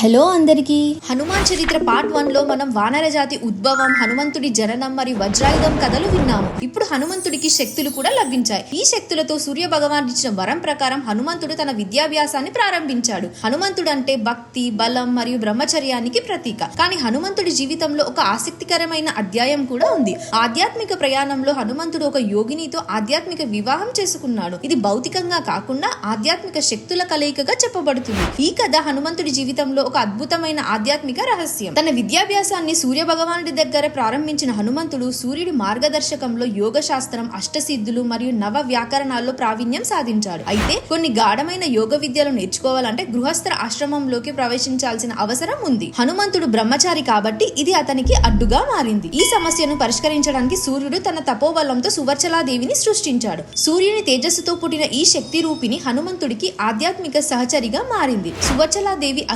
Hello అందరికీ. హనుమాన్ చరిత్ర part వన్లో మనం వానర జాతి ఉద్భవం హనుమంతుడి జననం మరియు వజ్రాయుధం కథలు విన్నాము. ఇప్పుడు హనుమంతుడికి శక్తులు కూడా లభించాయి. ఈ శక్తులతో సూర్య భగవాన్ ఇచ్చిన వరం ప్రకారం హనుమంతుడు తన విద్యాభ్యాసాన్ని ప్రారంభించాడు. హనుమంతుడు అంటే భక్తి బలం మరియు బ్రహ్మచర్యానికి ప్రతీక. కానీ హనుమంతుడి జీవితంలో ఒక ఆసక్తికరమైన అధ్యాయం కూడా ఉంది. ఆధ్యాత్మిక ప్రయాణంలో హనుమంతుడు ఒక యోగినితో ఆధ్యాత్మిక వివాహం చేసుకున్నాడు. ఇది భౌతికంగా కాకుండా ఆధ్యాత్మిక శక్తుల కలయికగా చెప్పబడుతుంది. ఈ కథ హనుమంతుడి జీవితంలో ఒక అద్భుతమైన ఆధ్యాత్మిక రహస్యం. తన విద్యాభ్యాసాన్ని సూర్య భగవానుడి దగ్గర ప్రారంభించిన హనుమంతుడు సూర్యుడి మార్గదర్శకంలో యోగ శాస్త్రం అష్టసిద్ధులు మరియు నవ వ్యాకరణాల్లో ప్రావీణ్యం సాధించాడు. అయితే కొన్ని గాఢమైన యోగ విద్యలు నేర్చుకోవాలంటే గృహస్థ ఆశ్రమంలోకి ప్రవేశించాల్సిన అవసరం ఉంది. హనుమంతుడు బ్రహ్మచారి కాబట్టి ఇది అతనికి అడ్డుగా మారింది. ఈ సమస్యను పరిష్కరించడానికి సూర్యుడు తన తపోబలంతో సువర్చలాదేవిని సృష్టించాడు. సూర్యుని తేజస్సుతో పుట్టిన ఈ శక్తి రూపిణి హనుమంతుడికి ఆధ్యాత్మిక సహచరిగా మారింది. సువర్చలాదేవి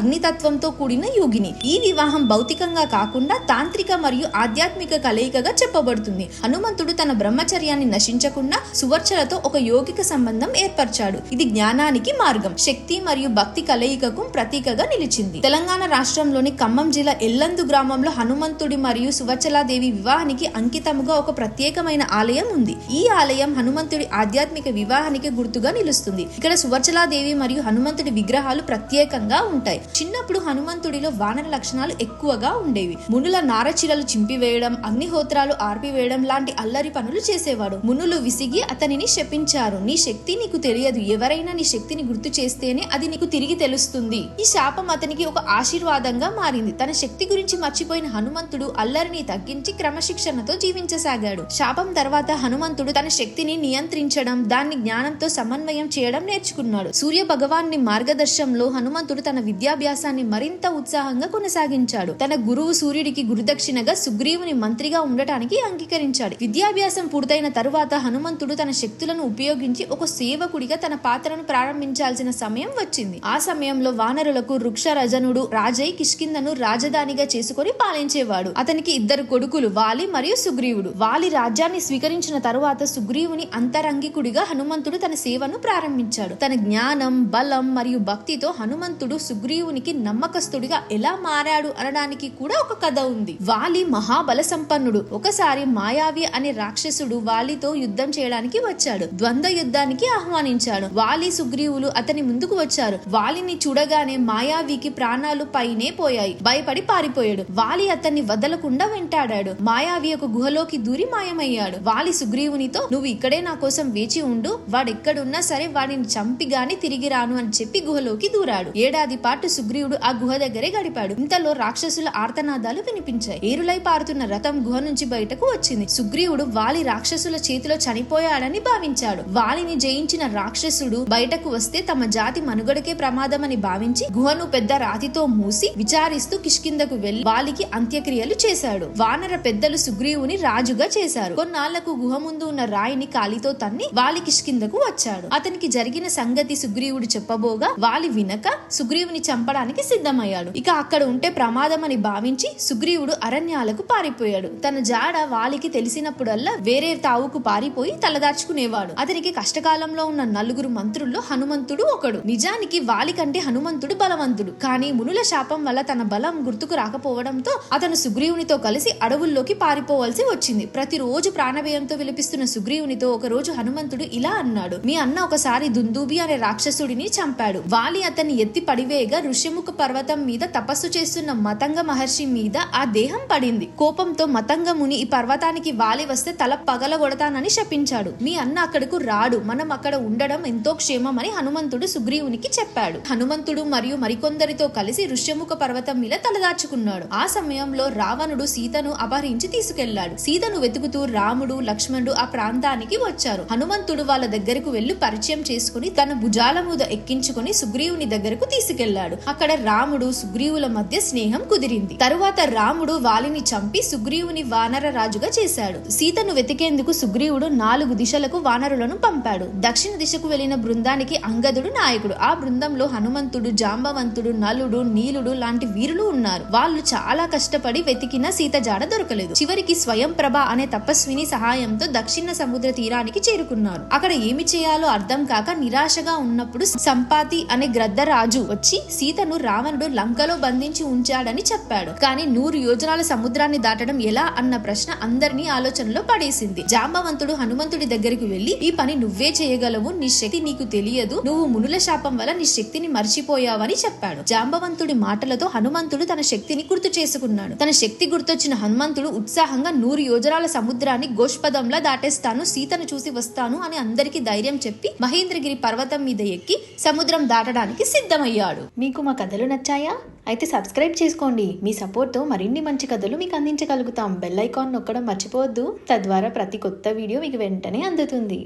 అగ్నితత్వంతో కూడిన యోగిని. ఈ వివాహం భౌతికంగా కాకుండా తాంత్రిక మరియు ఆధ్యాత్మిక కలయికగా చెప్పబడుతుంది. హనుమంతుడు తన బ్రహ్మచర్యాన్ని నశించకుండా సువర్చలతో ఒక యోగిక సంబంధం ఏర్పరిచాడు. ఇది జ్ఞానానికి మార్గం. శక్తి మరియు భక్తి కలయికకు ప్రతీకగా నిలిచింది. తెలంగాణ రాష్ట్రంలోని ఖమ్మం జిల్లా ఎల్లందు గ్రామంలో హనుమంతుడి మరియు సువర్చలాదేవి వివాహానికి అంకితముగా ఒక ప్రత్యేకమైన ఆలయం ఉంది. ఈ ఆలయం హనుమంతుడి ఆధ్యాత్మిక వివాహానికి గుర్తుగా నిలుస్తుంది. ఇక్కడ సువర్చలాదేవి మరియు హనుమంతుడి విగ్రహాలు ప్రత్యేకంగా ఉంటాయి. చిన్నప్పుడు హనుమంతుడిలో వానర లక్షణాలు ఎక్కువగా ఉండేవి. మునుల నారచీరలు చింపివేయడం అగ్నిహోత్రాలు ఆర్పివేయడం లాంటి అల్లరి పనులు చేసేవాడు. మునులు విసిగి అతనిని శపించారు. నీ శక్తి నీకు తెలియదు. ఎవరైనా నీ శక్తిని గుర్తు చేస్తేనే అది నీకు తిరిగి తెలుస్తుంది. ఈ శాపం అతనికి ఒక ఆశీర్వాదంగా మారింది. తన శక్తి గురించి మర్చిపోయిన హనుమంతుడు అల్లరిని తగ్గించి క్రమశిక్షణతో జీవించసాగాడు. శాపం తర్వాత హనుమంతుడు తన శక్తిని నియంత్రించడం దాన్ని జ్ఞానంతో సమన్వయం చేయడం నేర్చుకున్నాడు. సూర్య భగవాన్ని మార్గదర్శంలో హనుమంతుడు తన విద్యాభ్యాసాన్ని మరింత ఉత్సాహంగా కొనసాగించాడు. తన గురువు సూర్యుడికి గురుదక్షిణగా సుగ్రీవుని మంత్రిగా ఉండటానికి అంగీకరించాడు. విద్యాభ్యాసం పూర్తయిన తరువాత హనుమంతుడు తన శక్తులను ఉపయోగించి ఒక సేవకుడిగా తన పాత్రను ప్రారంభించాల్సిన సమయం వచ్చింది. ఆ సమయంలో వానరులకు వృక్ష రజనుడు రాజై కిష్కిందను రాజధానిగా చేసుకొని పాలించేవాడు. అతనికి ఇద్దరు కొడుకులు వాలి మరియు సుగ్రీవుడు. వాలి రాజ్యాన్ని స్వీకరించిన తరువాత సుగ్రీవుని అంతరంగికుడిగా హనుమంతుడు తన సేవను ప్రారంభించాడు. తన జ్ఞానం బలం మరియు భక్తితో హనుమంతుడు సుగ్రీవునికి నమ్మకస్తుడిగా ఎలా మారాడు అనడానికి కూడా ఒక కథ ఉంది. వాలి మహాబల సంపన్నుడు ఒకసారి మాయావి అనే రాక్షసుడు వాలితో యుద్ధం చేయడానికి వచ్చాడు. ద్వంద్వ యుద్ధానికి ఆహ్వానించాడు. వాలి సుగ్రీవులు అతని ముందుకు వచ్చారు. వాలిని చూడగానే మాయావికి ప్రాణాలు పైనే పోయాయి. భయపడి పారిపోయాడు. వాలి అతన్ని వదలకుండా వెంటాడాడు. మాయావి ఒక గుహలోకి దూరి మాయమయ్యాడు. వాలి సుగ్రీవునితో నువ్వు ఇక్కడే నా కోసం వేచి ఉండు. వాడెక్కడున్నా సరే వాడిని చంపి గాని తిరిగి రాను అని చెప్పి గుహలోకి దూరాడు. ఏడాది పాటు సుగ్రీవుడు ఆ గుహ దగ్గరే గడిపాడు. ఇంతలో రాక్షసుల ఆర్తనాదాలు వినిపించాయి. ఏరులై పారుతున్న రథం గుహ నుంచి బయటకు వచ్చింది. సుగ్రీవుడు వాలి రాక్షసుల చేతిలో చనిపోయాడని భావించాడు. వాలిని జయించిన రాక్షసుడు బయటకు వస్తే తమ జాతి మనుగడకే ప్రమాదమని భావించి గుహను పెద్ద రాతితో మూసి విచారిస్తూ కిష్కిందకు వెళ్ళి వాలికి అంత్యక్రియలు చేశాడు. వానర పెద్దలు సుగ్రీవుని రాజుగా చేశారు. కొన్నాళ్ళకు గుహ ముందు ఉన్న రాయిని కాలితో తన్ని వాలి కిష్కిందకు వచ్చాడు. అతనికి జరిగిన సంగతి సుగ్రీవుడు చెప్పబోగా వాలి వినక సుగ్రీవుని చంపడానికి సిద్ధమయ్యాడు. ఇక అక్కడ ఉంటే ప్రమాదమని భావించి సుగ్రీవుడు అరణ్యాలకు పారిపోయాడు. తన జాడ వాలికి తెలిసినప్పుడల్లా వేరే తావుకు పారిపోయి తలదాచుకునేవాడు. అతనికి కష్టకాలంలో ఉన్న నలుగురు మంత్రుల్లో హనుమంతుడు ఒకడు. నిజానికి వాలి కంటే హనుమంతుడు బలవంతుడు. కానీ మునుల శాపం వల్ల తన బలం గుర్తుకు రాకపోవడంతో అతను సుగ్రీవునితో కలిసి అడవుల్లోకి పారిపోవలసి వచ్చింది. ప్రతిరోజు ప్రాణభయంతో విలపిస్తున్న సుగ్రీవునితో ఒక రోజు హనుమంతుడు ఇలా అన్నాడు. మీ అన్న ఒకసారి దుందూబి అనే రాక్షసుడిని చంపాడు. వాలి అతన్ని ఎత్తి పడివేయగా ఋష్యముఖ పర్వతం మీద తపస్సు చేస్తున్న మతంగ మహర్షి మీద ఆ దేహం పడింది. కోపంతో మతంగ ముని ఈ పర్వతానికి వాలి వస్తే తల పగలగొడతానని శపించాడు. మీ అన్న అక్కడకు రాడు. మనం అక్కడ ఉండడం ఎంతో క్షేమమని హనుమంతుడు సుగ్రీవునికి చెప్పాడు. హనుమంతుడు మరియు మరికొందరితో కలిసి ఋష్యముఖ పర్వతం మీద తలదాచుకున్నాడు. ఆ సమయంలో రావణుడు సీతను అపహరించి తీసుకెళ్ళాడు. సీతను వెతుకుతూ రాముడు లక్ష్మణుడు ఆ ప్రాంతానికి వచ్చారు. హనుమంతుడు వాళ్ళ దగ్గరకు వెళ్ళి పరిచయం చేసుకుని తన భుజాల మీద ఎక్కించుకుని సుగ్రీవుని దగ్గరకు తీసుకెళ్ళాడు. అక్కడ రాముడు సుగ్రీవుల మధ్య స్నేహం కుదిరింది. తరువాత రాముడు వాలిని చంపి సుగ్రీవుని వానర రాజుగా చేశాడు. సీతను వెతికేందుకు సుగ్రీవుడు నాలుగు దిశలకు వానరులను పంపాడు. దక్షిణ దిశకు వెళ్ళిన బృందానికి అంగదుడు నాయకుడు. ఆ బృందంలో హనుమంతుడు జాంబవంతుడు నలుడు నీలుడు లాంటి వీరులు ఉన్నారు. వాళ్ళు చాలా కష్టపడి వెతికిన సీత జాడ దొరకలేదు. చివరికి స్వయం ప్రభ అనే తపస్విని సహాయంతో దక్షిణ సముద్ర తీరానికి చేరుకున్నారు. అక్కడ ఏమి చేయాలో అర్థం కాక నిరాశగా ఉన్నప్పుడు సంపాతి అనే గ్రద్దరాజు వచ్చి సీతను రావణుడు లంకలో బంధించి ఉంచాడని చెప్పాడు. కానీ నూరు యోజనాల సముద్రాన్ని దాటడం ఎలా అన్న ప్రశ్న అందరినీ ఆలోచనలో పడేసింది. జాంబవంతుడు హనుమంతుడి దగ్గరికి వెళ్ళి ఈ పని నువ్వే చేయగలవు నీ శక్తి నీకు తెలియదు నువ్వు మునుల శాపం వల్ల నీ శక్తిని మర్చిపోయావని చెప్పాడు. జాంబవంతుడి మాటలతో హనుమంతుడు తన శక్తిని గుర్తు చేసుకున్నాడు. తన శక్తి గుర్తొచ్చిన హనుమంతుడు ఉత్సాహంగా నూరు యోజనాల సముద్రాన్ని గోష్పదంలా దాటేస్తాను సీతను చూసి వస్తాను అని అందరికీ ధైర్యం చెప్పి మహేంద్రగిరి పర్వతం మీద ఎక్కి సముద్రం దాటడానికి సిద్ధమయ్యాడు. మీకు మా కథలు కథలు నచ్చాయా? అయితే సబ్స్క్రైబ్ చేసుకోండి. మీ సపోర్ట్తో మరిన్ని మంచి కథలు మీకు అందించగలుగుతాం. బెల్ ఐకాన్ నొక్కడం మర్చిపోవద్దు. తద్వారా ప్రతి కొత్త వీడియో మీకు వెంటనే అందుతుంది.